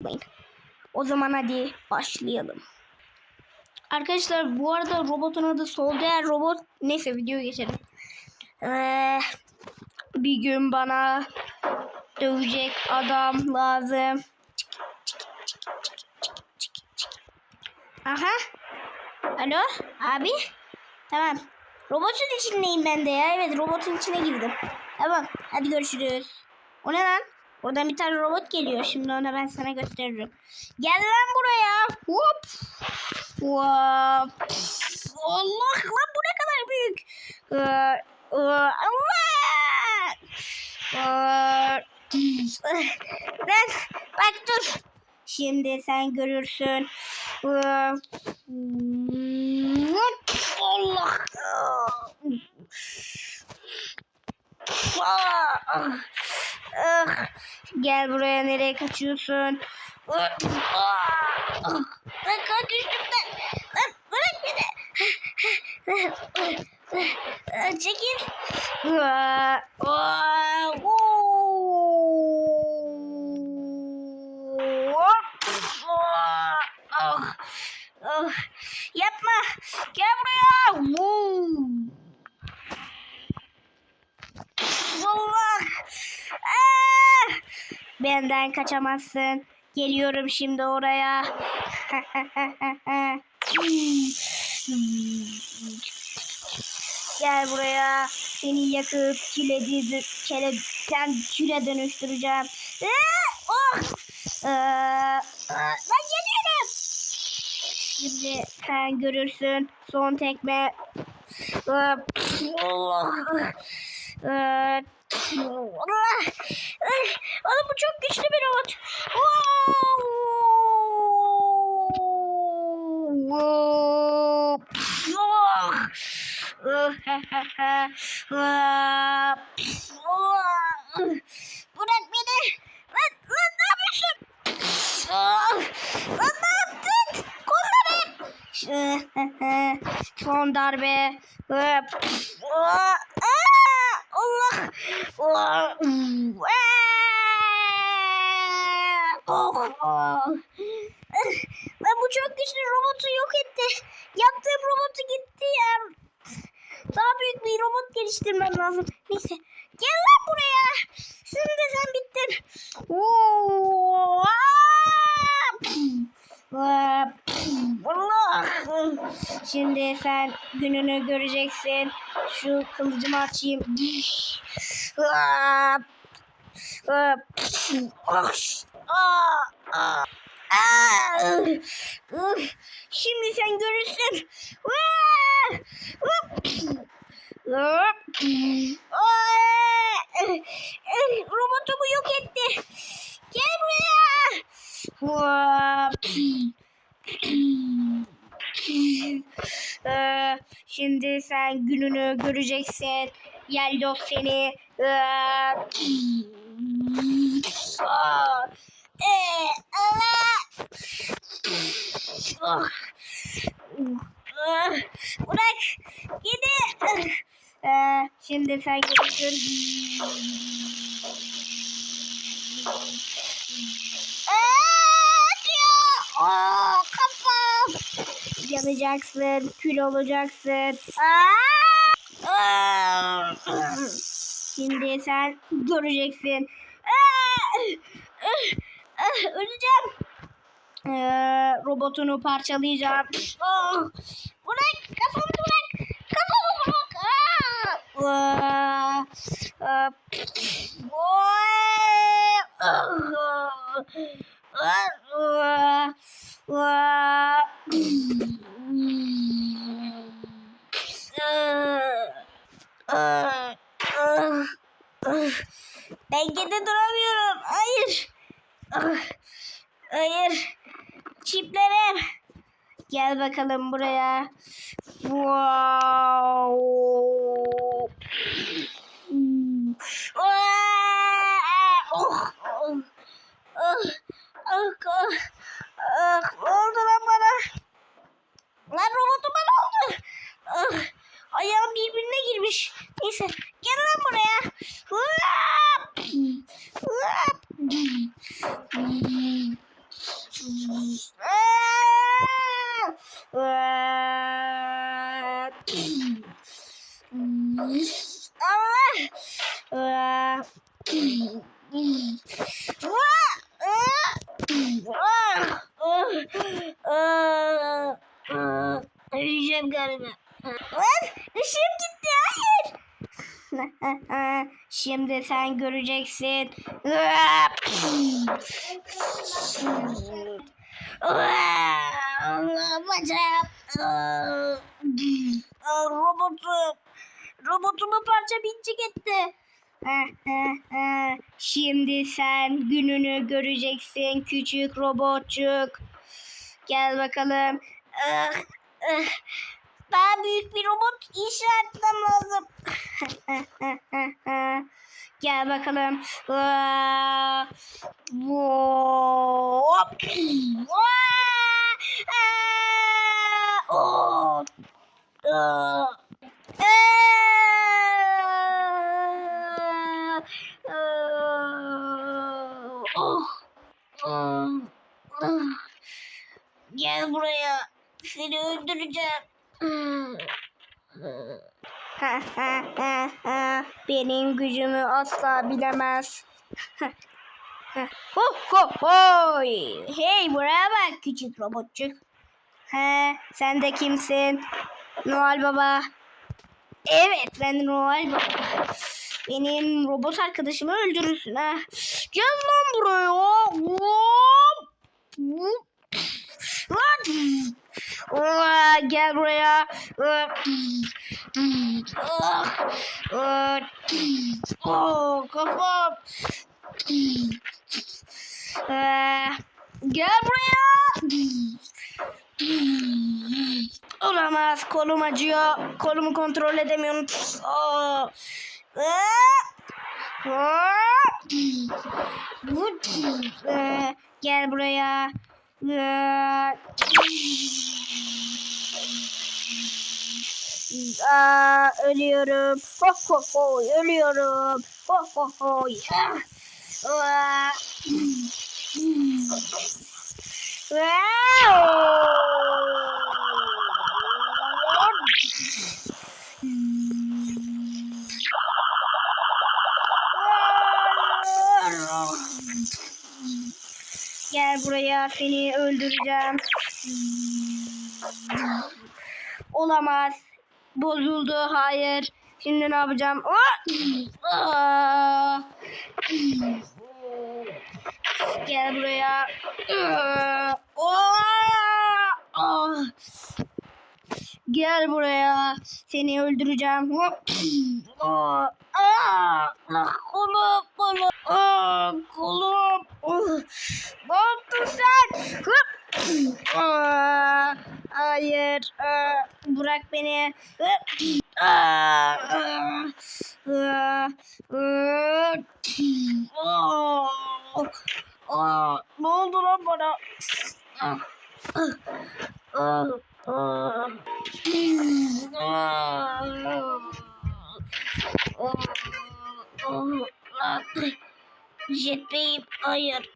unutmayın. O zaman hadi başlayalım. Arkadaşlar bu arada robotun adı Soldier Robot. Neyse videoya geçelim. Ee, bir gün bana dövecek adam lazım. Aha. Alo abi. Tamam. Robotun içindeyim ben de ya. Evet robotun içine girdim. Tamam. Hadi görüşürüz. O ne lan? Oradan bir tane robot geliyor. Şimdi onu ben sana gösteririm. Gel lan buraya. Hop. Hop. Allah lan bu ne kadar büyük. Ee, e, Allah. Ee, ben bak dur. Şimdi sen görürsün. Ee, Allah. Gel buraya nereye kaçıyorsun? Lan kalk üstümden. Lan bırak beni. Çekil. Ah, ah, oo. Ah, ah, ah. Yapma. Gel buraya. Woo. Allah. Ah! Benden kaçamazsın. Geliyorum şimdi oraya. Gel buraya. Seni yakıp küle, kele, sen küle dönüştüreceğim. Oh! Ee, aa, ben geliyorum. Şimdi sen görürsün. Son tekme. Ee, Allah. Oğlum bu çok güçlü bir robot. Bırak beni. Lan, lan ne yapıyorsun? Lan ne yaptın? Kollarım. Son darbe. Lan bu çok güçlü robotu yok etti. Yaptığım robotu gitti ya. Daha büyük bir robot geliştirmem lazım. Neyse. Gel lan buraya. Şimdi sen bittin. Oo. Ah! Allah. Şimdi sen gününü göreceksin. Şu kılıcımı açayım. Şimdi sen görürsün. Ah! Ah! Robotumu yok etti. Ee, şimdi sen gününü göreceksin. Yellow seni. Ee, Bırak. Gidi. Şimdi sen görürsün. Aa, Aa, kafam. Yanacaksın, kül olacaksın. Şimdi sen göreceksin. Öleceğim. Ee, robotunu parçalayacağım. Ah! Bırak kafamı bırak. Kafamı bırak. Aa! Aa! Aa! Aa! Dengede duramıyorum. Hayır. Hayır. Çiplerim. Gel bakalım buraya. Wow. Oh. Oh. Oh. Oh. Oh. Ah, ne oldu bana? Oldu? Ah, ayağım birbirine girmiş. Neyse gel lan buraya. Hop! ya. Öleceğim galiba. Işığım gitti hayır. Şimdi sen göreceksin. Bacağım. Robotum. Robotumu parça bincik etti. Şimdi sen gününü göreceksin küçük robotçuk. Gel bakalım. Ah, ah. Daha büyük bir robot inşa etmem lazım. Gel bakalım. Aa, Hop. Aa, oh. Aa. Oh. Oh. Gel buraya. Seni öldüreceğim. Benim gücümü asla bilemez. ho ho hoy. Hey buraya bak küçük robotçuk. He, sen de kimsin? Noel Baba. Evet ben Noel Baba. Benim robot arkadaşımı öldürürsün ha. Gel lan buraya. Lan. Aa, gel buraya. Aa, kafam. Aa, gel buraya. Olamaz. Kolum acıyor. Kolumu kontrol edemiyorum. Aa. Aa, Gel buraya. Aa. Aa, ölüyorum. Ho ho ho ölüyorum. Ho ho ho. Aa. Gel seni öldüreceğim. Olamaz. Bozuldu. Hayır. Şimdi ne yapacağım? Gel buraya. Aa! Gel buraya. Seni öldüreceğim. Aa! Aa! Ah, Kolum, kolum. Aa, kolum. Ah! Ne yaptın sen? Aa, hayır. Aa, bırak beni. Aa, aa, aa, aa. Aa, aa. Ne oldu lan bana? Ah, ah, ah, ah, ah. Jetpack'im hayır.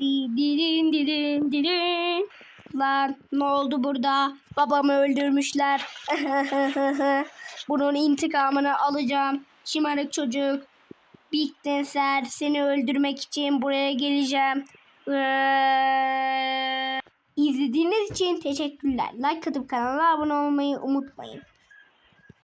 Dilin dilin dilin. Lan ne oldu burada? Babamı öldürmüşler. Bunun intikamını alacağım. Şımarık çocuk. Big Dancer seni öldürmek için buraya geleceğim. Ee, İzlediğiniz için teşekkürler. Like atıp kanala abone olmayı unutmayın.